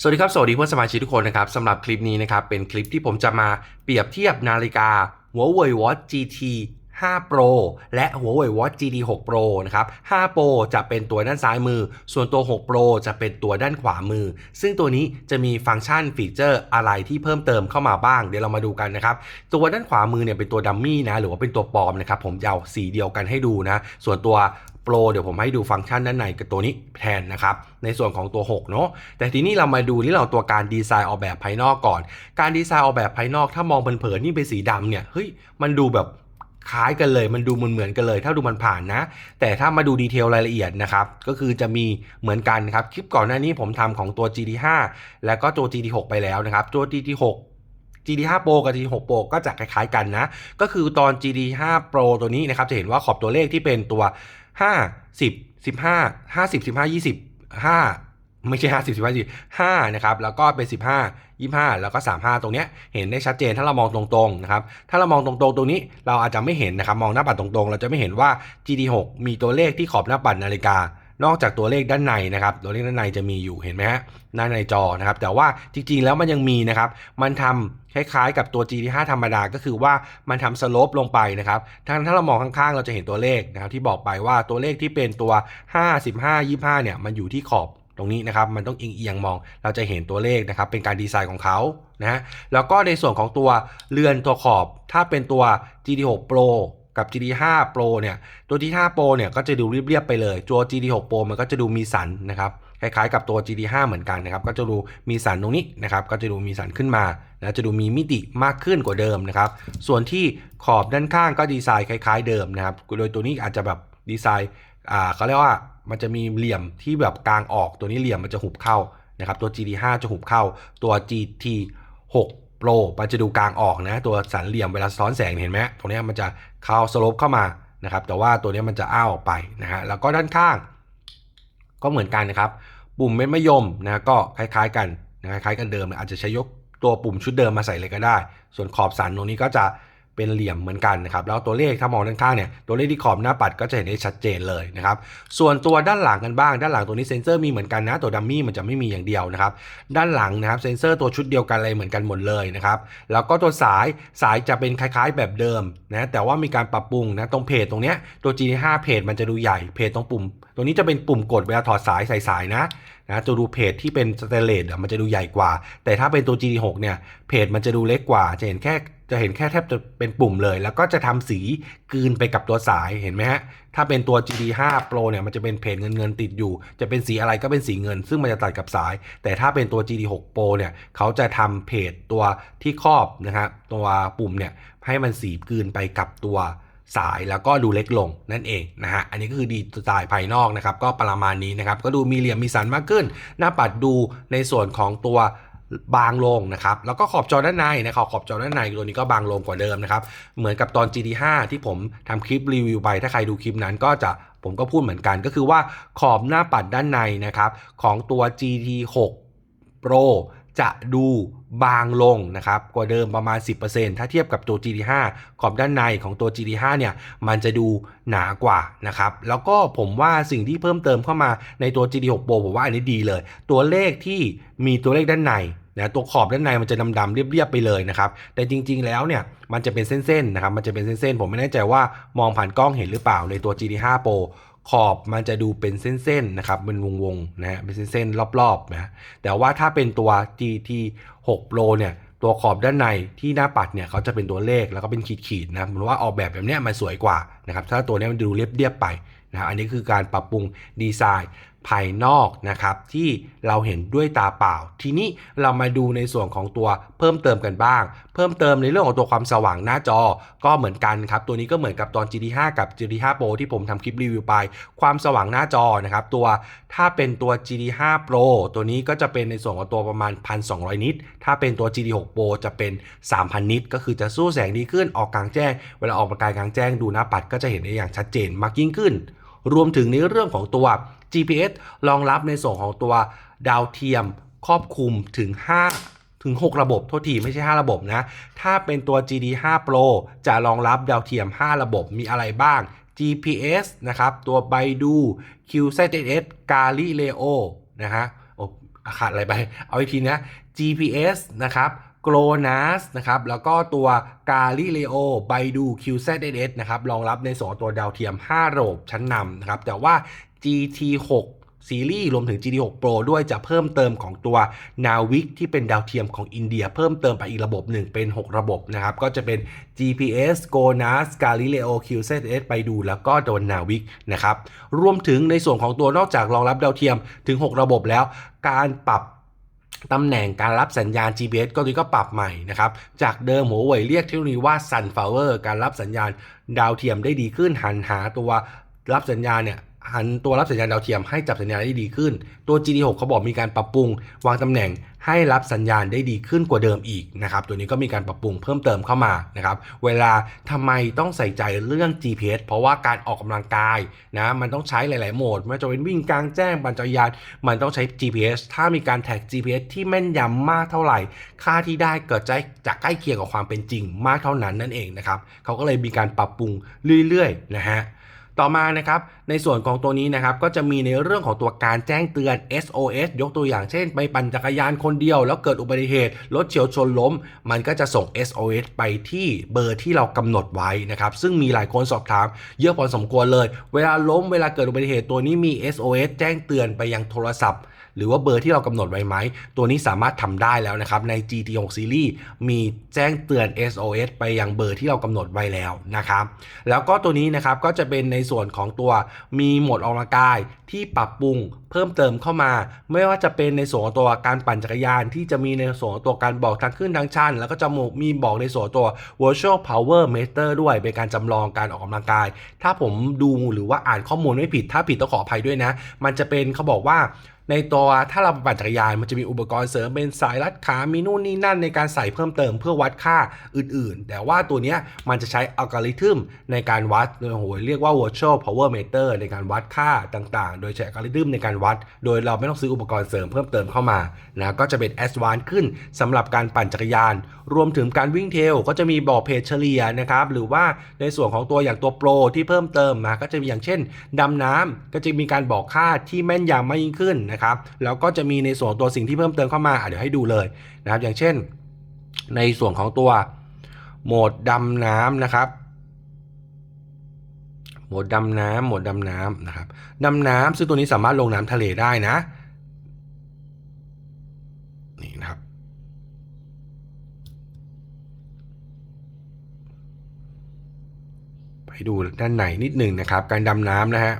สวัสดีครับ สวัสดีเพื่อนสมาชิกทุกคนนะครับสำหรับคลิปนี้นะครับ เป็นคลิปที่ผมจะมาเปรียบเทียบนาฬิกา Huawei Watch GT 5 Pro และ Huawei Watch GT 6 Pro นะครับ 5 Pro จะเป็นตัวด้านซ้ายมือ ส่วนตัว 6 Pro จะเป็นตัวด้านขวามือ ซึ่งตัวนี้จะมีฟังก์ชันฟีเจอร์อะไรที่เพิ่มเติมเข้ามาบ้าง เดี๋ยวเรามาดูกันนะครับ ตัวด้านขวามือเนี่ยเป็นตัวดัมมี่นะ หรือว่าเป็นตัวปลอมนะครับ ผมจะเอาสีเดียวกันให้ดูนะ ส่วนตัว โปรเดี๋ยวผมให้ดูฟังก์ชันด้านในกับตัวนี้แทนนะครับ ในส่วนของตัว 6 เนาะแต่ทีนี้เรามาดูที่เราตัวการดีไซน์ออกแบบภายนอกก่อน การดีไซน์ออกแบบภายนอกถ้ามองเผินๆนี่เป็นสีดำเนี่ยเฮ้ยมันดูแบบคล้ายกันเลยมันดูเหมือนๆกันเลยถ้าดูมันผ่านนะ แต่ถ้ามาดูดีเทลรายละเอียดนะครับก็คือจะมีเหมือนกันครับคลิปก่อนหน้านี้ผมทำของตัว GT5 แล้วก็ตัว GT6 ไปแล้วนะครับตัว GT6 GT5 Pro กับ GT6 Pro ก็จะคล้ายๆกันนะ ก็คือตอน GT5 Pro ตัวนี้นะครับจะเห็นว่าขอบตัวเลขที่เป็นตัว ห้าสิบสิบห้าห้าสิบสิบห้ายี่สิบห้าไม่ใช่ห้าสิบสิบห้าสิบห้านะครับแล้วก็เป็นสิบห้ายี่ห้าแล้วก็สามห้าตรงเนี้ยเห็นได้ชัดเจนถ้าเรามองตรงๆนะครับถ้าเรามองตรงๆตรงนี้เราอาจจะไม่เห็นนะครับมองหน้าปัดตรงๆ เราจะไม่เห็นว่า GD6 มีตัวเลขที่ขอบหน้าปัดนาฬิกา นอกจากตัวเลขด้านในนะครับ ตัวเลขด้านในจะมีอยู่เห็นไหมฮะหน้าในจอนะครับ แต่ว่าจริงๆแล้วมันยังมีนะครับ มันทำคล้ายๆ กับตัว GT5 ธรรมดาก็คือว่ามันทำสโลปลงไปนะครับถ้าถ้าเรามองข้างๆ เราจะเห็นตัวเลขนะครับ ที่บอกไปว่าตัวเลขที่เป็นตัว 55 25 เนี่ย มันอยู่ที่ขอบตรงนี้นะครับมันต้องเอียงๆมอง เราจะเห็นตัวเลขนะครับ เป็นการดีไซน์ของเขานะฮะแล้วก็ในส่วนของตัวเรือนตัวขอบ ถ้าเป็นตัว GT6 Pro กับ GT5 Pro เนี่ยตัว GT5 Pro เนี่ยก็จะดูเรียบๆไปเลยตัว GT6 Pro มันก็จะดูมีสันนะครับคล้ายๆกับตัว GT5 เหมือนกันนะครับก็จะดูมีสันตรงนี้นะครับก็จะดูมีสันขึ้นมานะจะดูมีมิติมากขึ้นกว่าเดิมนะครับส่วนที่ขอบด้านข้างก็ดีไซน์คล้ายๆเดิมนะครับโดยตัวนี้อาจจะแบบดีไซน์อ่าเขาเรียกว่ามันจะมีเหลี่ยมที่แบบกลางออกตัวนี้เหลี่ยมมันจะหุบเข้านะครับตัว GT5 จะหุบเข้าตัว GT6 โปรมันจะดูกลางออกนะ ตัวสันเหลี่ยมเวลาซ้อนแสงเห็นไหมตรงนี้มันจะเข้าสโลปเข้ามานะครับ แต่ว่าตัวนี้มันจะอ้าวออกไปนะฮะแล้วก็ด้านข้าง ก็เหมือนกันนะครับ ปุ่มเม็ดมะยมนะก็คล้ายๆกันนะคล้ายๆกันเดิมอาจจะใช้ยกตัวปุ่มชุดเดิมมาใส่เลยก็ได้ ส่วนขอบสันตรงนี้ก็จะ เป็นเหลี่ยมเหมือนกันนะครับแล้วตัวเลขถ้ามองด้านข้างเนี่ยตัวเลขที่ขอบหน้าปัดก็จะเห็นได้ชัดเจนเลยนะครับส่วนตัวด้านหลังกันบ้าง ด้านหลังตัวนี้เซ็นเซอร์มีเหมือนกันนะตัวดัมมี่มันจะไม่มีอย่างเดียวนะครับด้านหลังนะครับเซ็นเซอร์ตัวชุดเดียวกันเลยเหมือนกันหมดเลยนะครับแล้วก็ตัวสายสายจะเป็นคล้ายๆ แบบเดิมนะแต่ว่ามีการปรับปรุงนะตรงเพจตรงเนี้ยตัว G5 เพจมันจะดูใหญ่เพจตรงปุ่ม ตรงนี้จะเป็นปุ่มกดเวลาถอดสายใส่สายนะ นะตัวดูเพจที่เป็นสเตเลสมันจะดูใหญ่กว่า แต่ถ้าเป็นตัว GT6 เนี่ยเพจมันจะดูเล็กกว่า จะเห็นแค่จะเห็นแค่แทบจะเป็นปุ่มเลย แล้วก็จะทำสีกลืนไปกับตัวสายเห็นไหมฮะ ถ้าเป็นตัว GT5 Pro เนี่ยมันจะเป็นเพจเงินเงินติดอยู่ จะเป็นสีอะไรก็เป็นสีเงิน ซึ่งมันจะตัดกับสาย แต่ถ้าเป็นตัว GT6 Pro เนี่ยเขาจะทำเพจตัวที่ครอบนะครับตัวปุ่มเนี่ยให้มันสีกลืนไปกับตัว สายแล้วก็ดูเล็กลงนั่นเองนะฮะ อันนี้ก็คือดีสไตล์ภายนอกนะครับ ก็ประมาณนี้นะครับ ก็ดูมีเหลี่ยมมีสันมากขึ้น หน้าปัดดูในส่วนของตัวบางลงนะครับ แล้วก็ขอบจอด้านในนะครับขอบจอด้านในตัวนี้ก็บางลงกว่าเดิมนะครับ เหมือนกับตอน GT5 ที่ผมทำคลิปรีวิวไป ถ้าใครดูคลิปนั้นก็จะผมก็พูดเหมือนกันก็คือว่าขอบหน้าปัดด้านในนะครับของตัว GT6 Pro จะดูบางลงนะครับกว่าเดิมประมาณ 10%ถ้าเทียบกับตัว GT5 ขอบด้านในของตัว GT5 เนี่ยมันจะดูหนากว่านะครับแล้วก็ผมว่าสิ่งที่เพิ่มเติมเข้ามาในตัว GT6 Pro ผมว่าอันนี้ดีเลย ตัวเลขที่มีตัวเลขด้านในนะตัวขอบด้านในมันจะดำๆเรียบๆไปเลยนะครับ แต่จริง ๆ แล้วเนี่ยมันจะเป็นเส้นๆนะครับ มันจะเป็นเส้นๆ ผมไม่แน่ใจว่ามองผ่านกล้องเห็นหรือเปล่าในตัว GT5 Pro ขอบมันจะดูเป็นเส้นๆนะครับเป็นวงๆนะฮะเป็นเส้นๆรอบๆนะแต่ว่าถ้าเป็นตัว GT 6 Pro เนี่ยตัวขอบด้านในที่หน้าปัดเนี่ยเขาจะเป็นตัวเลขแล้วก็เป็นขีดๆนะครับผมว่าออกแบบแบบเนี้ยมันสวยกว่านะครับถ้าตัวเนี้ยมันดูเรียบๆไปนะอันนี้คือการปรับปรุงดีไซน์ ภายนอกนะครับที่เราเห็นด้วยตาเปล่า ทีนี้เรามาดูในส่วนของตัวเพิ่มเติมกันบ้าง เพิ่มเติมในเรื่องของตัวความสว่างหน้าจอก็เหมือนกันครับ ตัวนี้ก็เหมือนกับตอน GT5 กับ GT5 Pro ที่ผมทำคลิปรีวิวไป ความสว่างหน้าจอนะครับตัวถ้าเป็นตัว GT5 Pro ตัวนี้ก็จะเป็นในส่วนของตัวประมาณ 1,200 นิตถ้าเป็นตัว GT6 Pro จะเป็น 3,000 นิตก็คือจะสู้แสงดีขึ้นออกกลางแจ้ง เวลาออกประกายกลางแจ้งดูหน้าปัดก็จะเห็นได้อย่างชัดเจนมากยิ่งขึ้นรวมถึงในเรื่องของตัว GPS รองรับในส่วนของตัวดาวเทียมครอบคลุมถึง 5 ถึง 6 ระบบโทษทีไม่ใช่ 5 ระบบนะ ถ้าเป็นตัว GD5 Pro จะรองรับดาวเทียม 5 ระบบมีอะไรบ้าง GPS นะครับ ตัว Baidu QZS Galileo นะฮะโอ้อะขาดอะไรไป เอาอีกทีนะ GPS นะครับ GLONASS นะครับ แล้วก็ตัว Galileo Baidu QZSS นะครับ รองรับในส่วนของตัวดาวเทียม 5 ระบบชั้นนำนะครับ แต่ว่า GT6 ซีรีส์รวมถึง GT6 Pro ด้วยจะเพิ่มเติมของตัว Navic ที่เป็นดาวเทียมของอินเดีย เพิ่มเติมไปอีกระบบหนึ่งเป็น 6 ระบบนะครับ ก็จะเป็น GPS GONAS Galileo QZS ไปดูแล้วก็โดน Navic นะครับ รวมถึงในส่วนของตัวนอกจากรองรับดาวเทียมถึง 6 ระบบแล้ว การปรับตำแหน่งการรับสัญญาณ GPS ก็นี้ก็ปรับใหม่นะครับ จากเดิมหัวเว่ยเรียกเทคโนโลยีว่า Sunflower การรับสัญญาณดาวเทียมได้ดีขึ้นหันหาตัวรับสัญญาณเนี่ย หันตัวรับสัญญาณดาวเทียมให้จับสัญญาณได้ดีขึ้น ตัว GT6 เขาบอกมีการปรับปรุง วางตำแหน่งให้รับสัญญาณได้ดีขึ้นกว่าเดิมอีกนะครับ ตัวนี้ก็มีการปรับปรุงเพิ่มเติมเข้ามานะครับ เวลาทำไมต้องใส่ใจเรื่อง GPS เพราะว่าการออกกำลังกายนะ มันต้องใช้หลาย ๆ โหมด ไม่ว่าจะเป็นวิ่งกลางแจ้งปั่นจักรยาน มันต้องใช้ GPS ถ้ามีการแท็ก GPS ที่แม่นยำมากเท่าไหร่ ค่าที่ได้เกิดจะจะใกล้เคียงกับความเป็นจริง มากเท่านั้นนั่นเองนะครับ เขาก็เลยมีการปรับปรุงเรื่อย ๆ นะฮะ ต่อมานะครับในส่วนของตัวนี้นะครับก็จะมีในเรื่องของตัวการแจ้งเตือน SOS ยกตัวอย่างเช่น ไปปั่นจักรยานคนเดียว แล้วเกิดอุบัติเหตุรถเฉียวชนล้ม มันก็จะส่ง SOS ไปที่เบอร์ที่เรากำหนดไว้นะครับซึ่งมีหลายคนสอบถาม เยอะพอสมควรเลย เวลาล้มเวลาเกิดอุบัติเหตุตัวนี้มี SOS แจ้งเตือนไปยังโทรศัพท์ หรือว่าเบอร์ที่เรากำหนดไว้ไหม ตัวนี้สามารถทำได้แล้วนะครับ ใน GT6 Series มีแจ้งเตือน SOS ไปยังเบอร์ที่เรากำหนดไว้แล้วนะครับ แล้วก็ตัวนี้นะครับก็จะเป็นในส่วนของตัวมีโหมดออกกำลังกายที่ปรับปรุงเพิ่มเติมเข้ามา ไม่ว่าจะเป็นในส่วนของตัวการปั่นจักรยาน ที่จะมีในส่วนของตัวการบอกทางขึ้นทางชัน แล้วก็จะมีบอกในส่วนตัว virtual power meter ด้วยเป็นการจำลองการออกกำลังกาย ถ้าผมดูหรือว่าอ่านข้อมูลไม่ผิด ถ้าผิดต้องขออภัยด้วยนะ มันจะเป็นเขาบอกว่า ในตัวถ้าเราปั่นจักรยานมันจะมีอุปกรณ์เสริมเป็นสายรัดขา มีนู่นนี่นั่นในการใส่เพิ่มเติมเพื่อวัดค่าอื่นๆ แต่ว่าตัวเนี้ยมันจะใช้อัลกอริทึมในการวัดโดยโหเรียกว่า virtual power meter ในการวัดค่าต่างๆ โดยใช้อัลกอริทึมในการวัด โดยเราไม่ต้องซื้ออุปกรณ์เสริมเพิ่มเติมเข้ามานะก็จะเป็น advanced ขึ้นสำหรับการปั่นจักรยาน รวมถึงการวิ่งเทรลก็จะมีบอกเพจเฉลี่ยนะครับหรือว่าในส่วนของตัวอย่างตัวโปรที่เพิ่มเติมมาก็จะมีอย่างเช่นดำน้ำก็จะมีการบอกค่าที่แม่นยำมากยิ่งขึ้นนะครับแล้วก็จะมีในส่วนตัวสิ่งที่เพิ่มเติมเข้ามาอะเดี๋ยวให้ดูเลยนะครับ อย่างเช่น ในส่วนของตัวโหมดดำน้ำนะครับโหมดดำน้ำโหมดดำน้ำนะครับดำน้ำซึ่งตัวนี้สามารถลงน้ำทะเลได้นะนี่นะครับไปดูด้านในนิดหนึ่งนะครับ การดำน้ำนะฮะ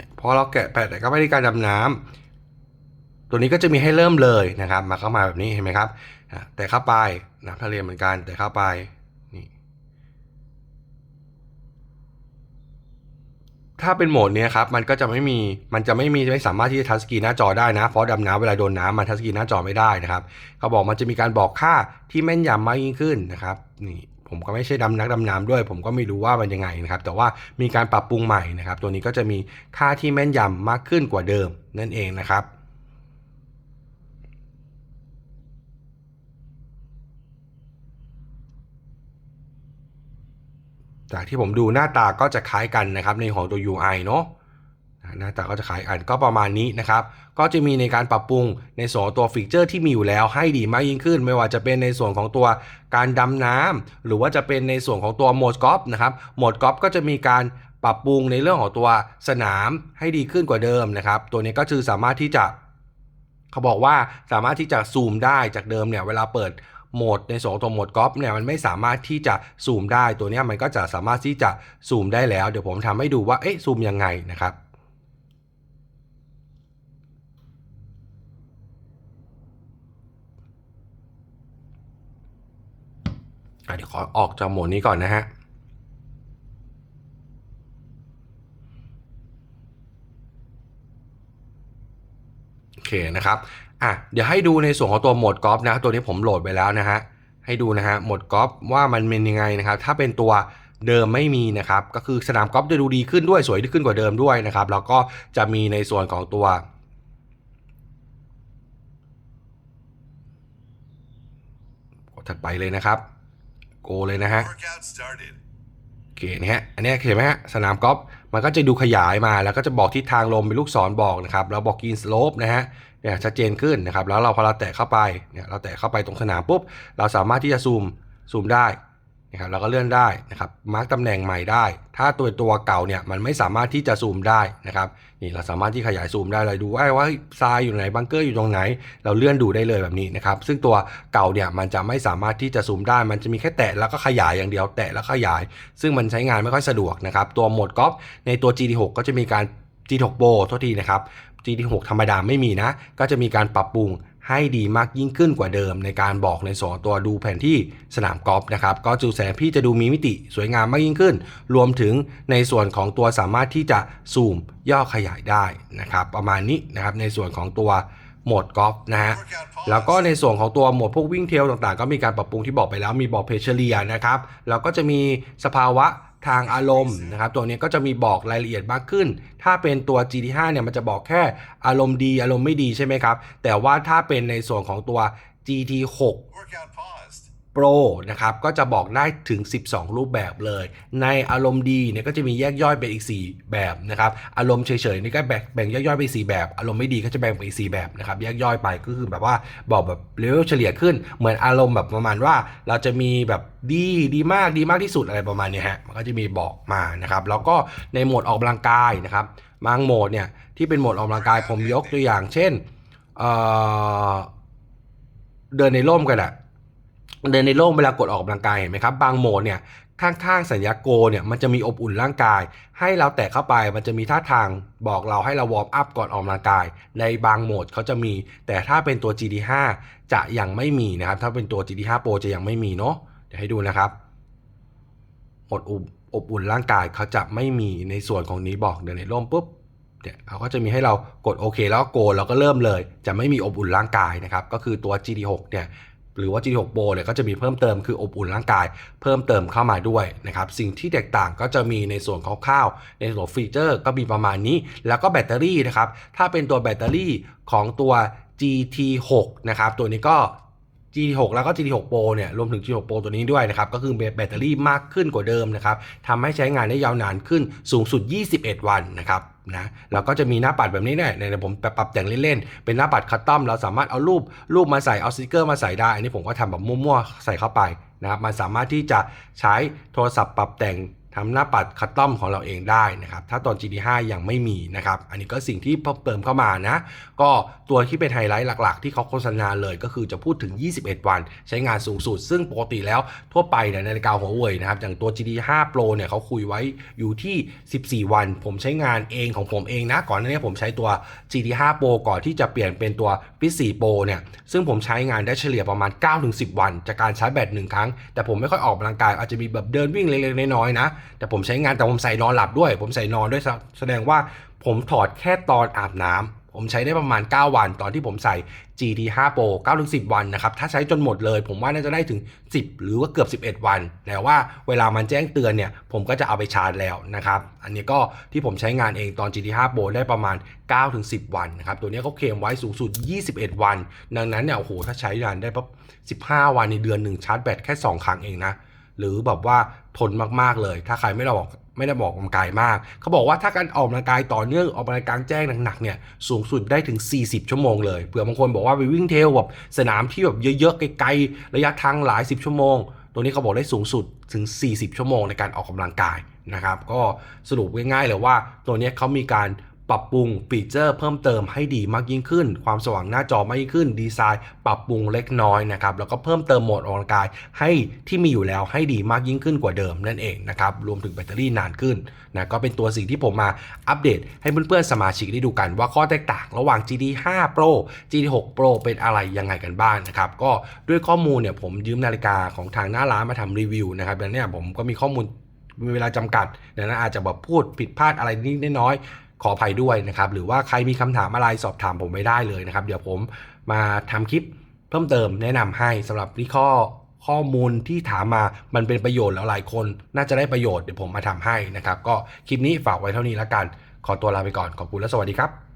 เนี่ยพอเราแกะแปะแต่ก็ไม่ได้การดำน้ำตัวนี้ก็จะมีให้เริ่มเลยนะครับ มาเข้ามาแบบนี้เห็นไหมครับแต่เข้าไปน้ำทะเลเหมือนกันแต่เข้าไปนี่ถ้าเป็นโหมดนี้ครับมันก็จะไม่มีมันจะไม่มีไม่สามารถที่จะทัชสกรีนหน้าจอได้นะเพราะดำน้ำเวลาโดนน้ำมันทัชสกรีนหน้าจอไม่ได้นะครับเขาบอกมันจะมีการบอกค่าที่แม่นยำมากยิ่งขึ้นนะครับนี่ ผมก็ไม่ใช่ดำนักดำน้ำด้วย ผมก็ไม่รู้ว่ามันยังไงนะครับแต่ว่ามีการปรับปรุงใหม่นะครับ ตัวนี้ก็จะมีค่าที่แม่นยำมากขึ้นกว่าเดิมนั่นเองนะครับจากที่ผมดูหน้าตาก็จะคล้ายกันนะครับในของตัว UI เนาะ หน้าตาก็จะคล้ายกันก็ประมาณนี้นะครับ ก็จะมีในการปรับปรุงในส่วนตัวฟีเจอร์ที่มีอยู่แล้วให้ดีมากยิ่งขึ้น ไม่ว่าจะเป็นในส่วนของตัวการดำน้ำหรือว่าจะเป็นในส่วนของตัวโหมดกอล์ฟนะครับโหมดกอล์ฟก็จะมีการปรับปรุงในเรื่องของตัวสนามให้ดีขึ้นกว่าเดิมนะครับ ตัวนี้ก็คือสามารถที่จะเขาบอกว่าสามารถที่จะซูมได้จากเดิมเนี่ยเวลาเปิดโหมดในส่วนของตัวโหมดกอล์ฟเนี่ยมันไม่สามารถที่จะซูมได้ตัวนี้มันก็จะสามารถที่จะซูมได้แล้ว เดี๋ยวผมทำให้ดูว่าเอ๊ะซูมยังไงนะครับ เดี๋ยวขอออกจากโหมดนี้ก่อนนะฮะนเคนะครับอะเดี๋ยวให้ดูในส่วนของตัวโหมดกอล์ฟนะตัวนี้ผมโหลดไปแล้วนะฮะให้ดูนะฮะโหมดกอล์ฟว่ามันเป็นยังไงนะครับ ถ้าเป็นตัวเดิมไม่มีนะครับ ก็คือสนามกอล์ฟจะดูดีขึ้นด้วยสวยขึ้นกว่าเดิมด้วยนะครับ แล้วก็จะมีในส่วนของตัวถัดไปเลยนะครับ กเลยนะฮะ Workout started. โอเคนะฮะอันนี้เห็นไหมฮะสนามกอล์ฟมันก็จะดูขยายมาแล้วก็จะบอกทิศทางลมเป็นลูกศรบอกนะครับแล้วบอกกินสโลปนะฮะเนี่ยชัดเจนขึ้นนะครับแล้วเราพอเราแตะเข้าไปเนี่ยเราแตะเข้าไปตรงสนามปุ๊บเราสามารถที่จะซูมซูมได้ นะครับเราก็เลื่อนได้นะครับมาร์กตำแหน่งใหม่ได้ ถ้าตัวตัวเก่าเนี่ยมันไม่สามารถที่จะซูมได้นะครับนี่เราสามารถที่ขยายซูมได้เลยดูว่าว่าทรายอยู่ไหนบังเกอร์อยู่ตรงไหน เราเลื่อนดูได้เลยแบบนี้นะครับซึ่งตัวเก่าเนี่ยมันจะไม่สามารถที่จะซูมได้ มันจะมีแค่แตะแล้วก็ขยายอย่างเดียวแตะแล้วขยาย ซึ่งมันใช้งานไม่ค่อยสะดวกนะครับตัวโหมดกอล์ฟในตัว GT6 ก็จะมีการ G6 Pro โทษทีนะครับ GT6 ธรรมดาไม่มีนะ ก็จะมีการปรับปรุง ให้ดีมากยิ่งขึ้นกว่าเดิม ในการบอกในส่วนของตัวดูแผนที่สนามกอล์ฟนะครับก็จูแสงพี่จะดูมีมิติสวยงามมากยิ่งขึ้น รวมถึงในส่วนของตัวสามารถที่จะซูมย่อขยายได้นะครับประมาณนี้นะครับในส่วนของตัวโหมดกอล์ฟนะฮะ แล้วก็ในส่วนของตัวโหมดพวกวิ่งเทลต่างๆ ก็มีการปรับปรุงที่บอกไปแล้ว มีบอกเพจเฉลี่ยนะครับ แล้วก็จะมีสภาวะ ทางอารมณ์นะครับตัวนี้ก็จะมีบอกรายละเอียดมากขึ้น ถ้าเป็นตัว GT5 เนี่ยมันจะบอกแค่อารมณ์ดีอารมณ์ไม่ดีใช่ไหมครับ แต่ว่าถ้าเป็นในส่วนของตัว GT6 Workout paused. Pro นะครับก็จะบอกได้ถึง 12 รูปแบบเลย ในอารมณ์ดีเนี่ยก็จะมีแยกย่อยเป็นอีก 4 แบบนะครับอารมณ์เฉยๆนี่ก็แบ่งแบ่งแยกย่อยไปอีก4แบบ อารมณ์ไม่ดีก็จะแบ่งเป็นอีก 4 แบบนะครับแยกย่อยไปก็คือแบบว่าบอกแบบเลเวลเฉลี่ยขึ้น เหมือนอารมณ์แบบประมาณว่า เราจะมีแบบดีดีมากดีมากที่สุดอะไรประมาณนี้ฮะมันก็จะมีบอกมานะครับแล้วก็ในโหมดออกกำลังกายนะครับบางโหมดเนี่ยที่เป็นโหมดออกกำลังกายผมยกตัวอย่าง เช่นเเดินในร่มกันอะ เดินในร่มเวลากดออกกำลังกายเห็นไหมครับ บางโหมดเนี่ยข้างๆสัญญาโกเนี่ยมันจะมีอบอุ่นร่างกาย ให้เราแตะเข้าไปมันจะมีท่าทางบอกเราให้เราวอร์มอัพก่อนออกกำลังกาย ในบางโหมดเขาจะมี แต่ถ้าเป็นตัว GT5 จะยังไม่มีนะครับ ถ้าเป็นตัว GT5 Pro จะยังไม่มีเนาะเดี๋ยวให้ดูนะครับหมดอบอบอุ่นร่างกายเขาจะไม่มีในส่วนของนี้บอกเดินในร่มปุ๊บเนี่ยเขาก็จะมีให้เรากดโอเคแล้วโกแล้วก็เริ่มเลย จะไม่มีอบอุ่นร่างกายนะครับ ก็คือตัว GT6 เนี่ย หรือว่า G6 Pro เนี่ยก็จะมีเพิ่มเติมคืออบอุ่นร่างกาย เพิ่มเติมเข้ามาด้วยนะครับสิ่งที่แตกต่างก็จะมีในส่วนของข้าวๆในส่วนฟีเจอร์ก็มีประมาณนี้ แล้วก็แบตเตอรี่นะครับถ้าเป็นตัวแบตเตอรี่ของตัว GT6 นะครับตัวนี้ก็ G6 แล้วก็ G6 Pro เนี่ยรวมถึง G6 Pro ตัวนี้ด้วยนะครับ ก็คือแบตเตอรี่มากขึ้นกว่าเดิมนะครับทำให้ใช้งานได้ยาวนานขึ้นสูงสุด 21 วันนะครับ นะแล้วก็จะมีหน้าปัดแบบนี้เนี่ยในผมปรับแต่งเล่นๆ เป็นหน้าปัดคัสตอม เราสามารถเอารูปรูปมาใส่ เอาสติกเกอร์มาใส่ได้ อันนี้ผมก็ทำแบบมั่วๆ ใส่เข้าไปนะครับ มันสามารถที่จะใช้โทรศัพท์ปรับแต่ง ทำหน้าปัดคัสตอมของเราเองได้นะครับ ถ้าตอน GT5 ยังไม่มีนะครับ อันนี้ก็สิ่งที่เพิ่มเติมเข้ามานะ ก็ตัวที่เป็นไฮไลท์หลักๆ ที่เขาโฆษณาเลยก็คือจะพูดถึง 21 วันใช้งานสูงสุด ซึ่งปกติแล้วทั่วไปเนี่ยนาฬิกาหัวเว่ยนะครับ อย่างตัว GT5 Pro เนี่ยเขาคุยไว้อยู่ที่ 14 วัน ผมใช้งานเองของผมเองนะ ก่อนหน้านี้ผมใช้ตัว GT5 Pro ก่อนที่จะเปลี่ยนเป็นตัว Fit 4 Pro เนี่ย ซึ่งผมใช้งานได้เฉลี่ยประมาณ 9-10 วัน จากการชาร์จแบตหนึ่งครั้ง แต่ผมไม่ค่อยออกกำลังกายอาจจะมีแบบเดินวิ่งเล็กๆน้อยๆนะแต่ผมใช้งานแต่ผมใส่นอนหลับด้วย ผมใส่นอนด้วยแสดงว่าผมถอดแค่ตอนอาบน้ำผมใช้ได้ประมาณ 9 วัน ตอนที่ผมใส่ GT5 Pro 9-10 วันนะครับ ถ้าใช้จนหมดเลย ผมว่าน่าจะได้ถึง 10 หรือว่าเกือบ 11 วัน แต่ว่าเวลามันแจ้งเตือนเนี่ย ผมก็จะเอาไปชาร์จแล้วนะครับ อันนี้ก็ที่ผมใช้งานเองตอน GT5 Pro ได้ประมาณ9-10 วันนะครับ ตัวนี้เขาเคลมไว้สูงสุด 21 วัน ดังนั้นเนี่ย โอ้โห ถ้าใช้งานได้ปั๊บ15 วันในเดือนหนึ่งชาร์จแบตแค่ 2 ครั้งเองนะ หรือแบบว่า ทนมากๆเลย ถ้าใครไม่ได้บอกไม่ได้บอกกำลังกายมาก เขาบอกว่าถ้าการออกกำลังกายต่อเนื่องออกกำลังกายแจ้งหนักๆเนี่ยสูงสุดได้ถึง 40 ชั่วโมงเลยเผื่อบางคนบอกว่าไปวิ่งเทลแบบสนามที่แบบเยอะๆไกลๆระยะทางหลาย10ชั่วโมงตัวนี้เขาบอกได้สูงสุดถึง 40 ชั่วโมงในการออกกำลังกายนะครับ ก็สรุปง่ายๆเลยว่าตัวนี้เขามีการ ปรับปรุงฟีเจอร์เพิ่มเติมให้ดีมากยิ่งขึ้น ความสว่างหน้าจอมากยิ่งขึ้น ดีไซน์ปรับปรุงเล็กน้อยนะครับ แล้วก็เพิ่มเติมโหมดออกกำลังกายให้ที่มีอยู่แล้วให้ดีมากยิ่งขึ้นกว่าเดิมนั่นเองนะครับ รวมถึงแบตเตอรี่นานขึ้นนะก็เป็นตัวสิ่งที่ผมมาอัปเดตให้เพื่อนๆสมาชิกได้ดูกันว่าข้อแตกต่างระหว่าง GT5 Pro GT6 Pro เป็นอะไรยังไงกันบ้างนะครับก็ด้วยข้อมูลเนี่ยผมยืมนาฬิกาของทางหน้าร้านมาทำรีวิวนะครับดังนั้นเนี่ยผมก็มีข้อมูลมีเวลาจำกัดดังนั้นอาจจะแบบพูดผิดพลาดอะไรนิดน้อย ขออภัยด้วยนะครับ หรือว่าใครมีคำถามอะไรสอบถามผมไม่ได้เลยนะครับ เดี๋ยวผมมาทำคลิปเพิ่มเติมแนะนำให้สำหรับที่ข้อข้อมูลที่ถามมามันเป็นประโยชน์แล้วหลายคน น่าจะได้ประโยชน์เดี๋ยวผมมาทำให้นะครับ ก็คลิปนี้ฝากไว้เท่านี้แล้วกัน ขอตัวลาไปก่อนขอบคุณและสวัสดีครับ